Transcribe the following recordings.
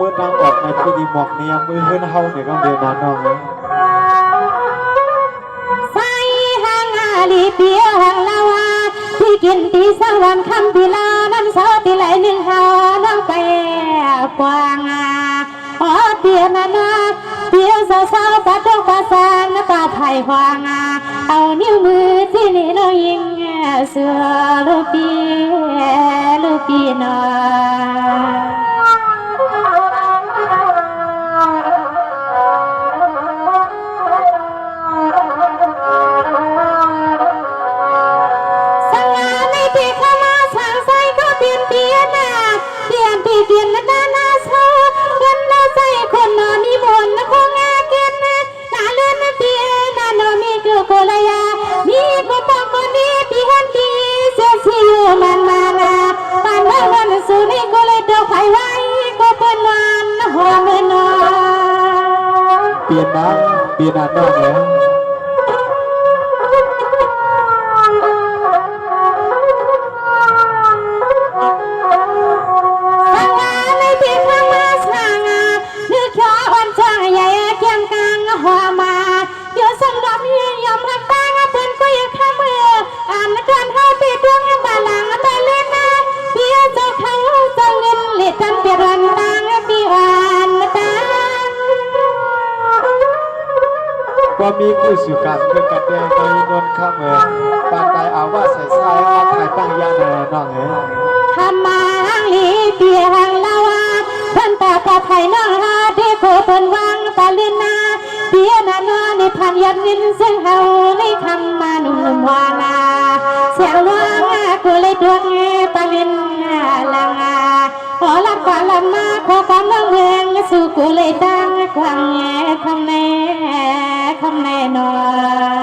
มือนางออกในพิธีหมอกเนียมือขึ้นเฮาเนี่ยก็เดินนานน้องเลยใส่ห้างอาลีเปียห้างลาวาที่กินตีสวรรค์คำพิลาน้นเสาตีไหลหนึ่งหาน้องไปกวางอาอ๋อเตียนานาเตียสาวสาวปาทงปาสานน้ำตาไทยควางอาเอานิ้วมือที่นี่เรายิงเสือลูกปีลูกปีนา pina na, no? นินเสียงเฮาในคำมาหนุ่มวานาเสียงว่างากูเลยดวงตะลินลังาขอรับความลำมาขอความเมืองเมืองสู่กูเลยตั้งความแง่คำแน่คำแน่นอน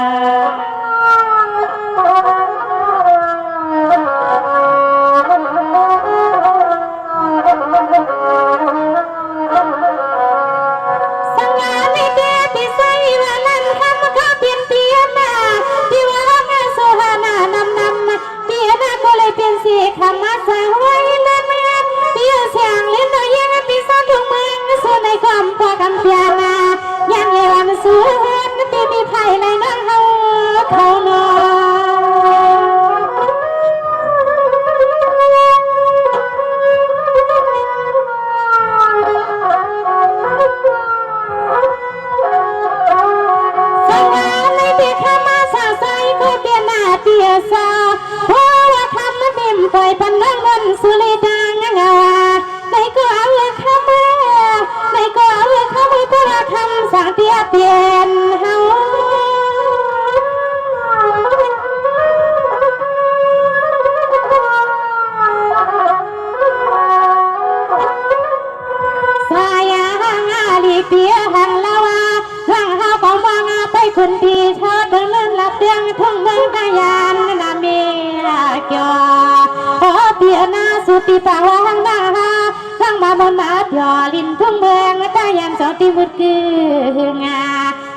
งา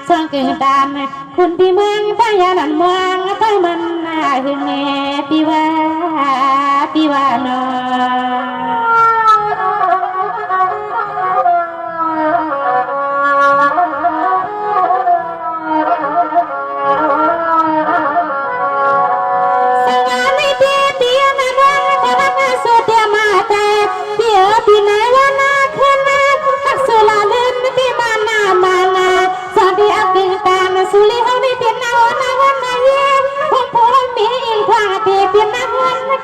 สร้งเกิดดานคุณพี่เมืองพยานันมวงพามันหึงเงปีว่าพี่ว่าน้อง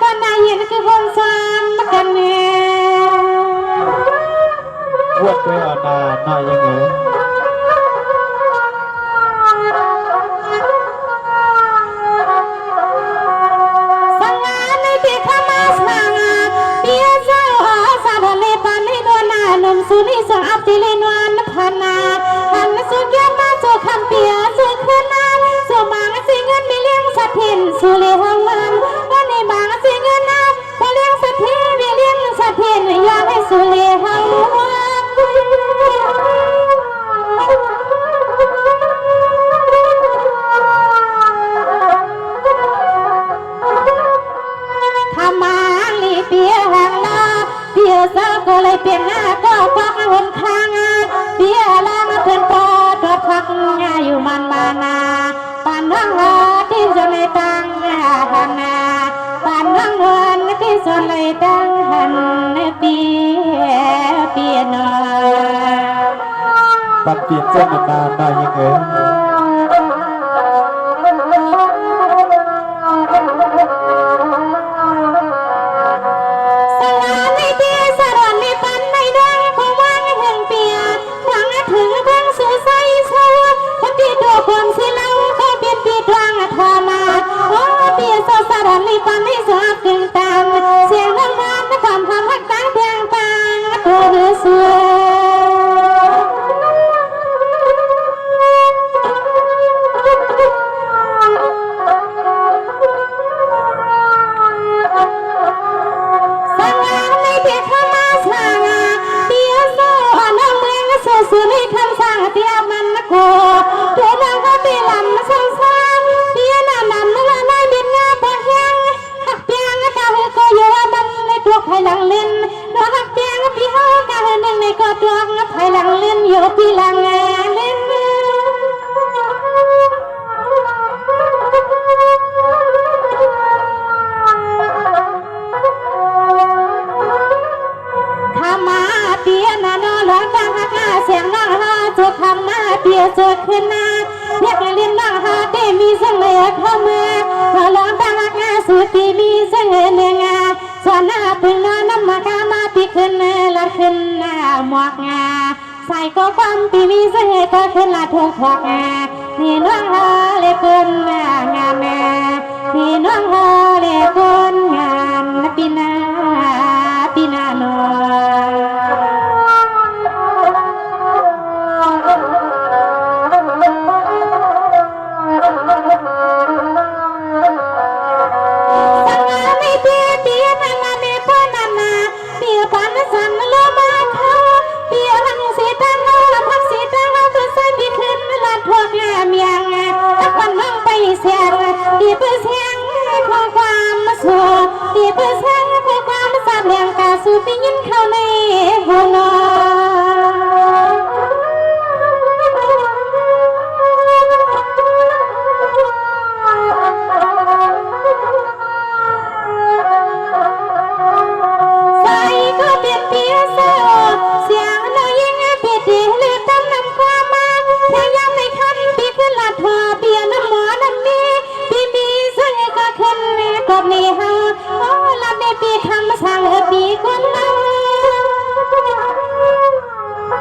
கண்ணா எனக்கு கொஞ்சம் கண்ணு ஓகே அண்ணா நான் எங்க Suni sa aptilin wan phana han sukya ma so khampia sukna so mang singan miling saphin sule ปียเปียนอปันเปลี่ยนเจ้าหน้าหน่อยยังเอ๋ย ลังเล่นดอกหักเปียงพี่เฮากะเฮหนึ่งในก็ตัวภายหลังเล่นอยู่พี่หลังเล่นขามาเปียนาโนหลอกดังฮักอาเสียงน้องฮาจุกคำมาเปียจุกขึ้นนาเรียกเรียนน้องฮาเตมีเสียงเลยเข้ามาหลอก ก็ความที่มีเสน่ห์ก็ขึ้นละทุกทอกงานี่น้องฮาเลยขึ้นงามแม่นี่น้องฮาเลยคุณ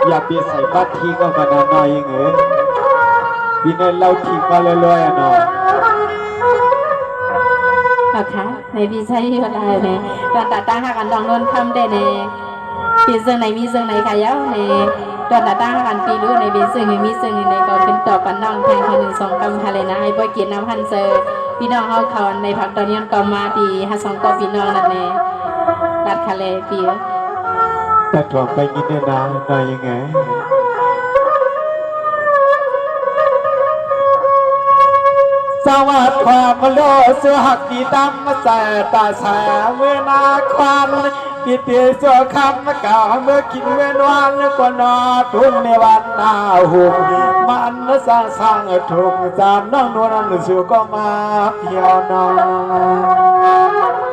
อย่าเปลี่ยนใส่บัตรทีก็มาหน่อยยังเอ๋ยปีนี้เราทิ้งมาเรื่อยๆอะเนาะเอค่ะในพี่ใช้เวลาเนี่ยตอนตาตั้งหากันลองนนคำได้เนี่ยปีซึ่งไหนมีซึ่งไหนขายาวเนี่ยตอนตาตั้งหากันปีรู้ในปีซึ่งในมีซึ่งในก็เป็นต่อปันน้องแทงคนหนึ่งสองกำทะเลนะไอ้บ่เกียรติน้ำพันเซอร์พี่น้องเฮาเขาในพักตอนย้อนก็มาปีห้าสองก็พี่น้องนั่นเองรัดทะเลปี แต่ถ่วงไปกินเนี่ยนะหน่อยยังไงสวัสดีความโลเสือหักดีดำมาใส่ตาแสเมื่อนาควันปีเตียสัวคำมาเก่าเมื่อกินเมื่อนวันก็นอทุ่งในวันหน้าหุบมันสร้างสร้างทุ่งจามน้องนวลนันสู่ก็มาเพียวนอนกัวยาก็เหยายิงอะปดกันใจอาปีกิดหน้ามืดนะสวาทุ่งเอาได้เป็นว้เมืองอาเปือนเฮ็ดหน้าหายาหน้าจะปาเขาห่วงกิมยุกอาไปตวมดวงตวมดวงกิมางคายและละมาวัวและกายอ่อน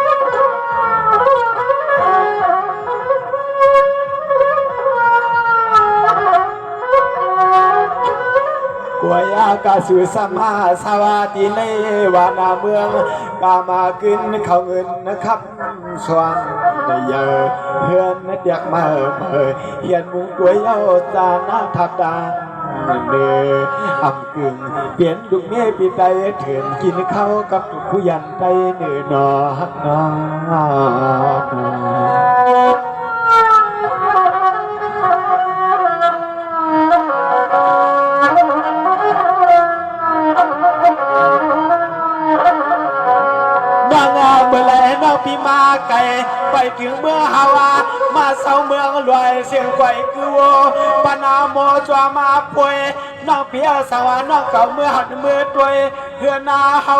วยากาสุสมาสวัสดีในวานาเมืองกามากินเขาเงินนะครับสวงได้เยอเพื่อนเดียกมาเมอเฮียนมุงกวยเอาจานาทักดาเนืออำกึ่งเปลี่ยนดุกเมีปีไตเถื่อนกินข้าวกับทุกผู้ยันไตเนื้อนอฮักนอ พี่มาไก่ไปถึงเมืองฮาวา มาเศร้าเมืองรวยเสียงไกวคือโวปนาโมจวามาป่วยน้องเพียสวรรค์น้องเก่าเมื่อหันมือด้วยเพื่อนาเฮา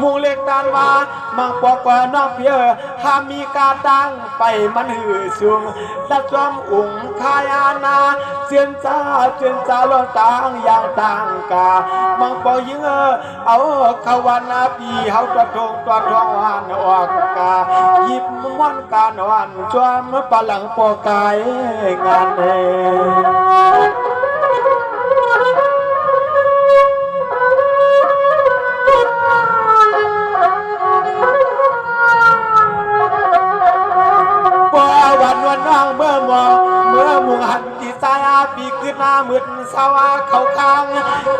มุงเล็กตานมามังปอกว่าน้องเพียหามีการดังไปมันหือสูงดัดจอมอุ่งคายานา เจียนจ้าเจียนจ้าลอนต่างอย่างต่างกามังปอยิงเออเอาขาวานนาปีเฮาตัวทงตัวทองหันออกกาหยิบมันการวันชวมปะหลังปอกายงานเอง เมื่อมุงหันที่สายาปีขึ้นหน้ามืดสาวาเขาค้าง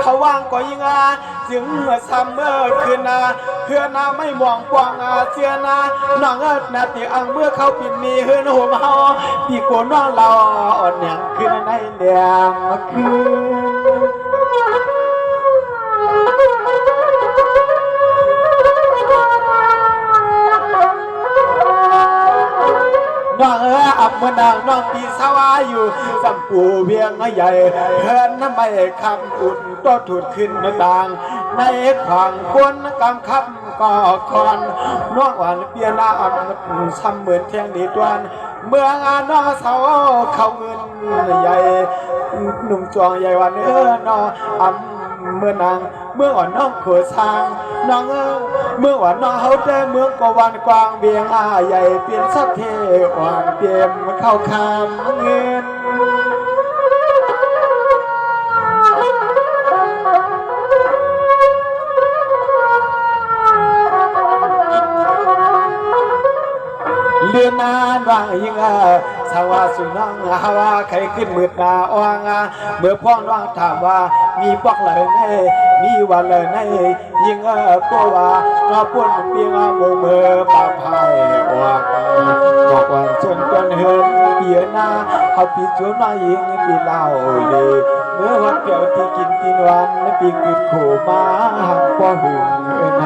เขาว่างก็ยิงอาจึงเมื่อซ้ำเมื่อคืนนาเพื่อนาไม่มองกวางอาเสียนาน้องเอิดนาตีอังเมื่อเขาปิดมีเฮือนหัวเมาปีโกน้องเราอ่อนหยังขึ้นในแดงคืน เอ๋ยอับมานางน้องปีสาวาอยู่สัมปูเวียงใหญ่เฮินน้ำไม่คำอุ่นต้อถุดขึ้นต่าง ในขวางกวนกำคับก่อคอนน้องหวานเปียนาอันซ้ำเหมือนเทียงดีตวนเมืองอาน้อเสาเขาเงินใหญ่หนุ่มจวงใหญ่วันเออน้ออำ เมื่อนางเมื่ออ่อนน้องขวสร้างน้องเออเมื่ออ่อนน้องเฮาแต่เมืองกวันกวางเบียงอาใหญ่เปลี่ยนสักเทอ่อนเตรียมเข้าคามเงินเลือนนานว่างยิงอาสาวาสุนังฮาวาใครขึ้นมืดนาอ่างาเมื่อพ่อน้องถามว่า มีปอกเลยในมีวันเลยในยิงเออปัว่าน้าปุ่นเปียงอาโมเมื่อปาพายออกบอกว่าจนจนเฮินเปียนาเอาปีชวน้อยิงปีเล่าเลยเมื่อวันเกี่ยวที่กินกินวันปีกึดขู่มาหักพ่อหึงเอ้ยใน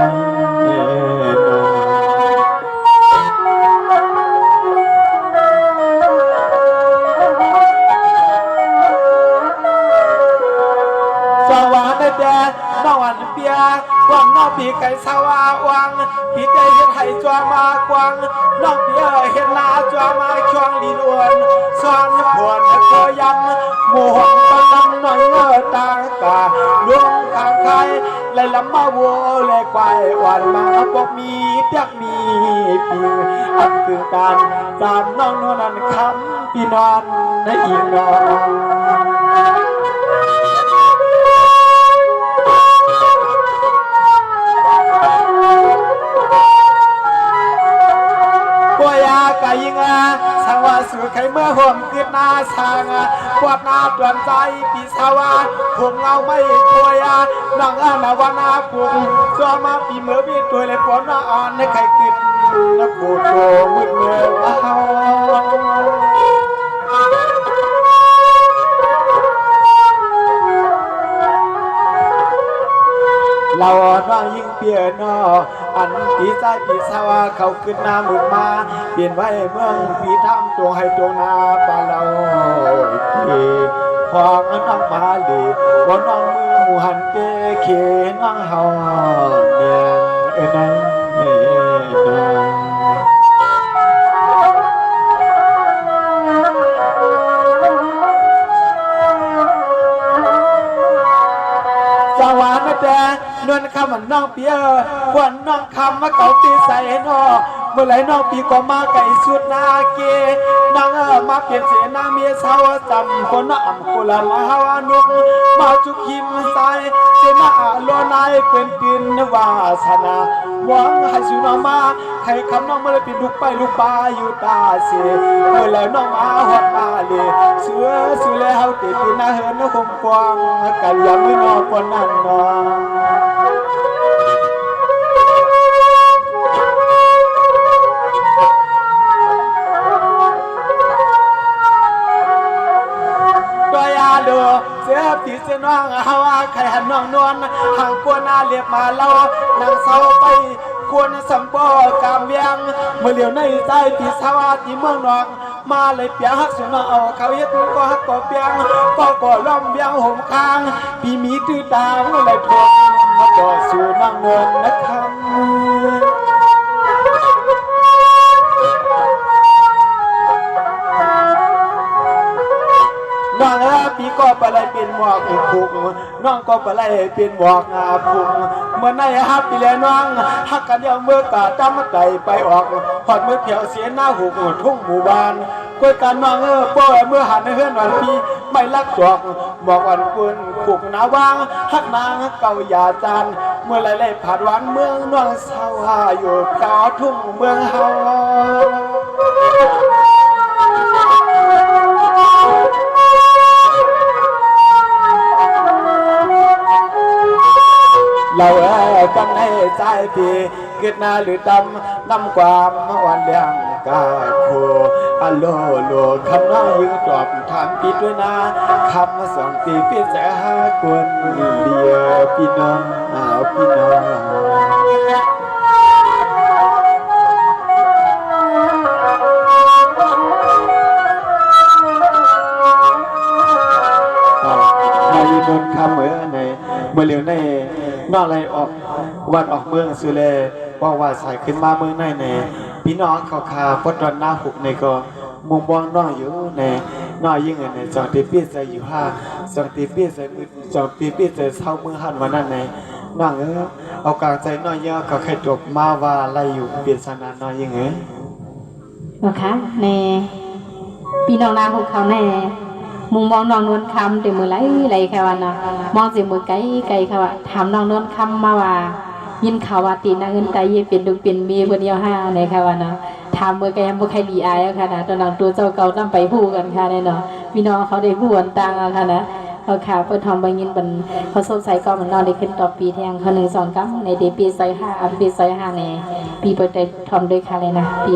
วางน้องปีไก่สาวาวังพี่ใจเห็นไห้จวมากวางน้องปีเห็นนาจวมาช่วงลีนวลสอนผวนเคยยันหมู่หงตะลำหน่อยเงอตางกาลวงทางใครเลยลำมาวัวเลยควายวันมาบอกมีเปียกมีปีอันคือการตามน้องนวลนั้นคำพี่นอนในอีกนอนายิงาสังวาสุไขเมื่อห่วมขึ้นหน้าสางปวดหน้าตวนใจปีสาวาผมเงาไม่กวยน้องอานาวานาปุงจอมาปีเมื่อวีตัวเลยปวดหน้าอ่อนในไข่กิดนักโกโตมืดเมื่อเอาเราน้องยิ่งเปียนอ อันปีใจปีสาวาเขาขึ้นหน้ามึกมาเปลี่ยนไว้เมืองปีทำตัวให้ตัวนาปาเราทีพองน้องมาลีว่าน้องมือหมูหันเกเขน้องเฮาเนี่ยเอ้ยนั่น รรค์นะแจนวลคำมันน้องเปียควันน้องคำมาเก่าตีใส่นอเมื่อไรน้องปีก็มาไก่สุดนาเกนางเออมาเปลี่ยนเสนาเมียสาวจำคนน้ำกุลามาฮาวานุกมาจุกหิมใส่เสนาโลนายเป็นปินวาสนาหวังให้สุนมาใครคำน้องเมื่อไรปิดลูกไปลูกปลาอยู่ตาเสียเมื่อไรน้องมาหอดมาเลยเสือสือแล้วติดปีนาเหินนคงกวางกันยังไม่นอนคนนั้นนอน น้องเอาว่าใครหันน้องนวลห่างกวนนาเรียบมาเล่านางเศร้าไปควรสัมปอกามเวียงเมื่อเหลียวในใจปีสวัสดีเมืองนองมาเลยเปียหักสุนเอาเขาเฮ็ดก็หักก็เปียงก็ก็ล้อมเวียงห่มค้างปีมีตื้อตางเลยทนมาต่อสู่นางนวลนะครับ ก็ไปเลยเป็นหมวกผูกน้องก็ไปเลยเป็นหมวกงาผูกเมื่อในฮับปีแล้วน้องฮักกันเดียวเมื่อกาจำใจไปออกหอดเมื่อเถียวเสียหน้าหูกทุ่งหมู่บ้านกวยกันน้องเออโป้เมื่อหันเฮือนวันพี่ไม่รักจอกบอกวันกุนผูกนาวางฮักนางเก่ายาจานเมื่อไรเลยผ่านวันเมืองน้องสาวาอยู่แถวทุ่งเมืองเฮา เราเอ้ยกันให้ใจพี่เกิดหน้าหรือดำนำความวันเลี้ยงกาโคอโลโลคำน้องยิงตอบถามพี่ด้วยนะคำสองตีพี่จะหากวนเดียวพี่น้องเอาพี่น้องในบนคำเมือในเมื่อเร็วใน นอกไรออกวัดออกเมืองสุเลว่าว่าใส่ขึ้นมาเมืองในในพี่น้องเขาคาปดวันหน้าหุกในก็มุมมองน้อยอยู่ในน้อยยิ่งในจองตีเปี้ยใจอยู่ห้าจองตีเปี้ยใจมือจองตีเปี้ยใจเศร้าเมืองหันวันนั้นในน้องเออเอากลางใจน้อยเยอะก็แค่จบมาว่าอะไรอยู่เปลี่ยนสนานน้อยยิ่งเออนะคะแน่พี่น้องนาของเขาแน่ มุงมองน้องนวลคำเดี๋ยวมือไหลไหลแค่วันนะมองสิมือไกลไกลค่ะว่าถามน้องนวลคำมาว่า ยินข่าวว่าตีนางเงินไตเยเป็นดุเป็นเมียคนเดียวห้าในค่ะวันนะถามมือไกลยังบ่ใครดีอายอะค่ะนะตอนนั้นตัวเจ้าเก่าต้องไปพูดกันค่ะแน่นอนพี่น้องเขาได้พูดกันต่างค่ะนะเอาข่าวเปิดทองบางยินบันเขาสดใส่ก็มันนอนได้ขึ้นต่อปีเที่ยงเขาหนึ่งสองกัมในเดปีใส่ห้าอันปีใส่ห้าในปีเปิดได้ทอมด้วยค่ะเลยนะปี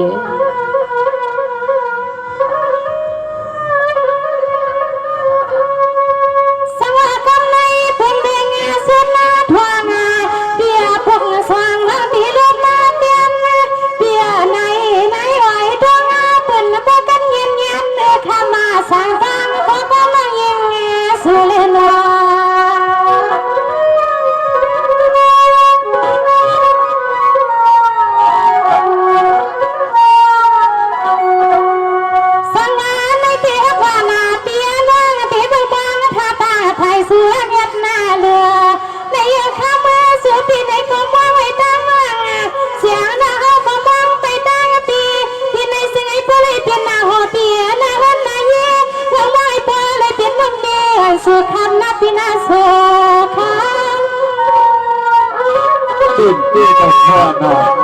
นับปีนา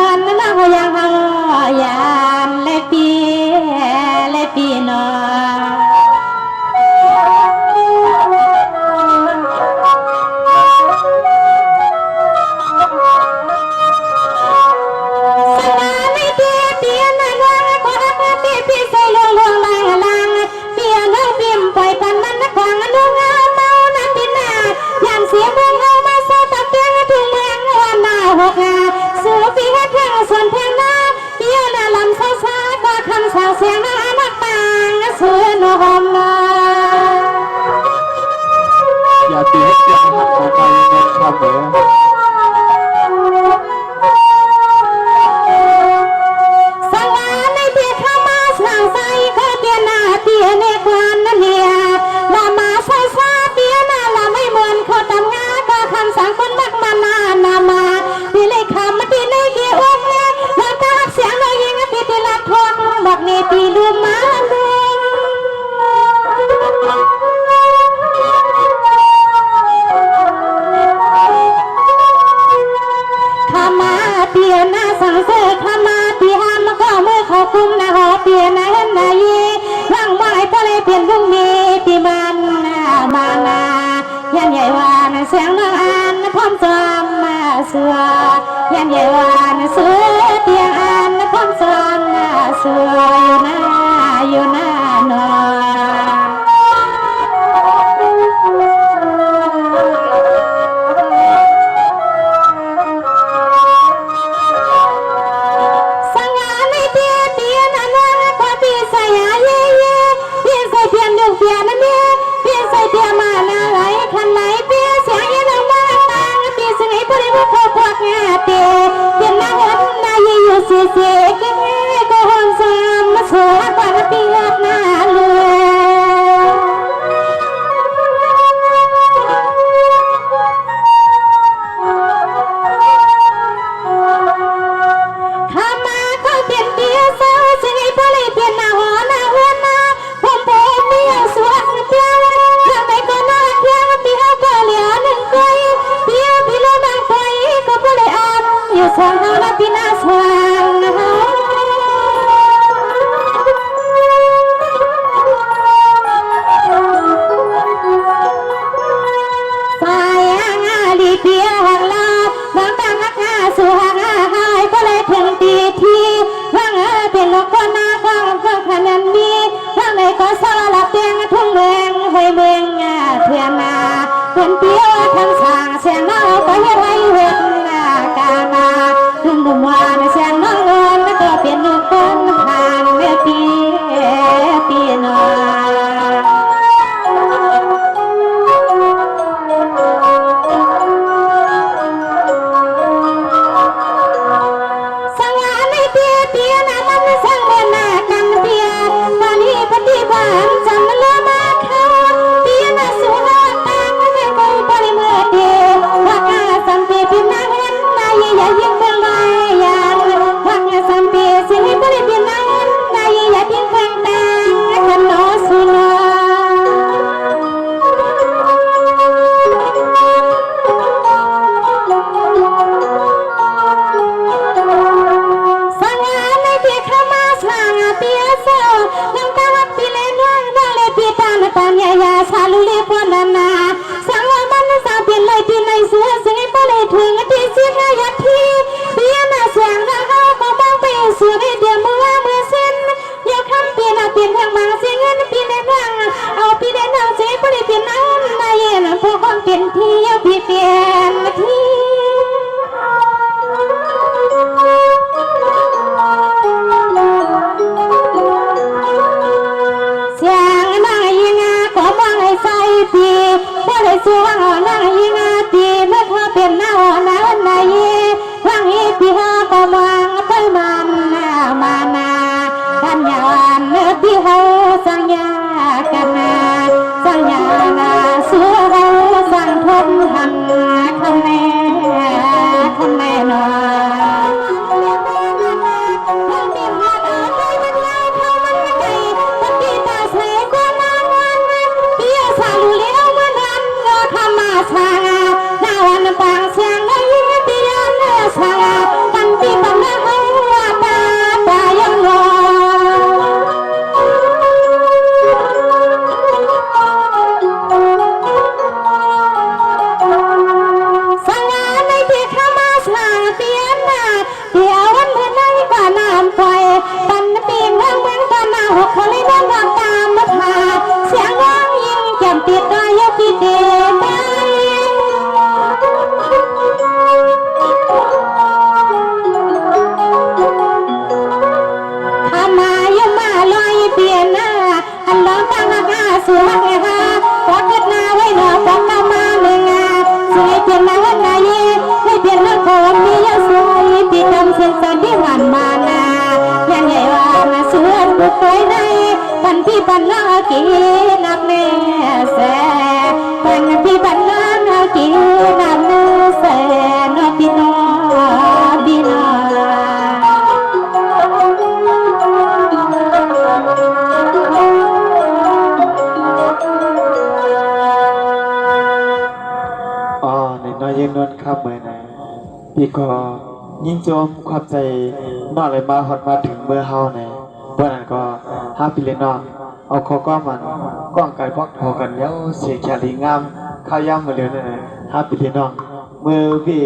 ตีว่าเพียงส่วนเพียงนาเปียนะลำซาซาก็คำสาวเสียงนานักปางเสือนหอมนะอย่าตีให้เพียงหักต่อไปนะครับเด้อสงวานในเตียข้าสางใสก็เตียนาเตีย บักเมตีลูกมาเมขามาเตียนาสังเสกขามาเตียมาก็มือเขาคุ้มนะหอเตียนาเห็นนะยีร่างบ่ายพอเลเปลี่ยนลุงมีตีมันนะมานายันใหญ่วานเสียงนางอันพร้อมจอมมาเสือยันใหญ่วานเสือ บุกไปในปันพี่ปันนากีนักแน่แสปันพี่ปันนากีนักแน่แสนอพี่น้องพี่น้องอ๋อในน้อยยังนวลครับเมื่อไหร่พี่ก็ยิ่งโจมความใจนอกเลยมาฮอดมาถึงเมื่อเฮาใน เมื่อนั้นก็ห้าปีเลยเนาะเอาคอก็มันก้องไก่พอกทอกันเย้าเสียแคลีงามข้าวย่ำมาเร็วเนน่ะห้าปีเลยเนาะมือพี่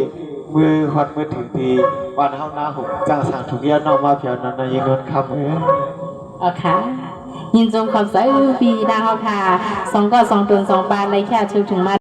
มือฮอดมือถึงทีวันเฮาหน้าหุบจ้างสั่งถุงยานอกมาเพียวนอนน้อยยังนวลครับเออเอค่ะยินจงขอบใส่ปีดาวค่ะสองก็สองตนสองปานเลยแค่ชุดถึงมา